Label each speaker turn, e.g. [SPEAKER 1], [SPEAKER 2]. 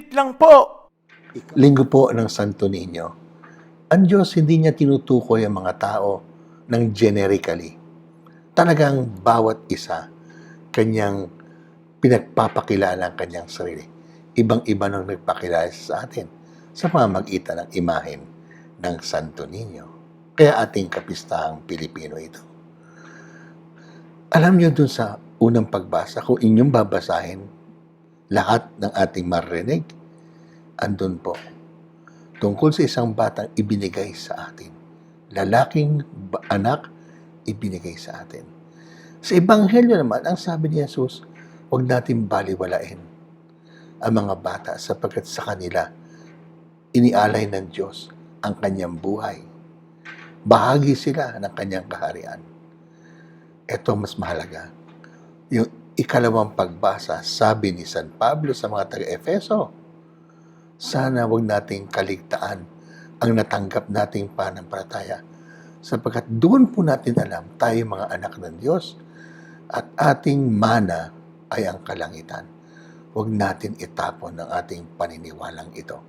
[SPEAKER 1] Saglit lang po.
[SPEAKER 2] Linggo po ng Santo Niño. Ang Diyos hindi niya tinutukoy ang mga tao ng generically. Talagang bawat isa kanyang pinagpapakilala ang kanyang sarili. Ibang-iba nang nagpakilala sa atin sa pamamagitan ng imahen ng Santo Niño. Kaya ating kapistahang Pilipino ito. Alam niyo dun sa unang pagbasa, kung inyong babasahin lahat ng ating marinig, andun po. Tungkol sa isang batang ibinigay sa atin. Lalaking anak ibinigay sa atin. Sa Ebanghelyo naman, ang sabi ni Jesus, huwag natin baliwalain ang mga bata sapagkat sa kanila inialay ng Diyos ang kanyang buhay. Bahagi sila ng kanyang kaharian. Ito mas mahalaga. Yung ikalawang pagbasa, sabi ni San Pablo sa mga taga-Efeso, sana wag nating kaligtaan ang natanggap nating panampalataya sapagkat doon po natin alam tayo mga anak ng Diyos at ating mana ay ang kalangitan. Huwag natin itapon ang ating paniniwalang ito.